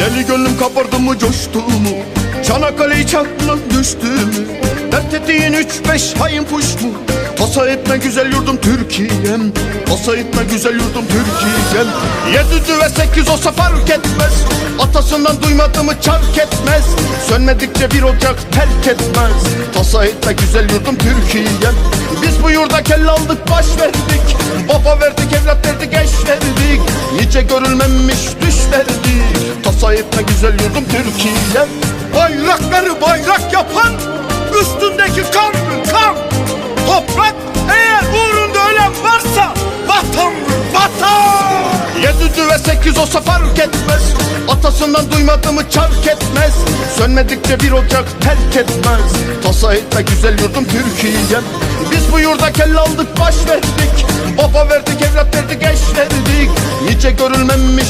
Deli gönlüm kabardı mı coştu mu? Çanakkale'yi çakla düştü mü? Dert ettiğin üç beş hain puş mu? Tasa etme güzel yurdum Türkiye'm. Tasa etme güzel yurdum Türkiye'm. Yedi düve sekiz olsa fark etmez. Atasından duymadı mı çark etmez. Sönmedikçe bir ocak terk etmez. Tasa etme güzel yurdum Türkiye'm. Biz bu yurda kelle aldık baş verdik. Baba verdik evlat verdik eş verdik. Nice görülmemiş düş verdik Etme güzel yurdum Türkiye'm Bayrakları bayrak yapan Üstündeki kan kan? Toprak eğer uğrunda ölen varsa Vatandır vatan! Yedi düve sekiz olsa fark etmez. Atasından duymadı mı çark etmez. Sönmedikçe bir ocak terk etmez. Tasa etme güzel yurdum Türkiye'm Biz bu yurda kelle aldık baş verdik. Baba verdik evlat verdik eş verdik. Nice görülmemiş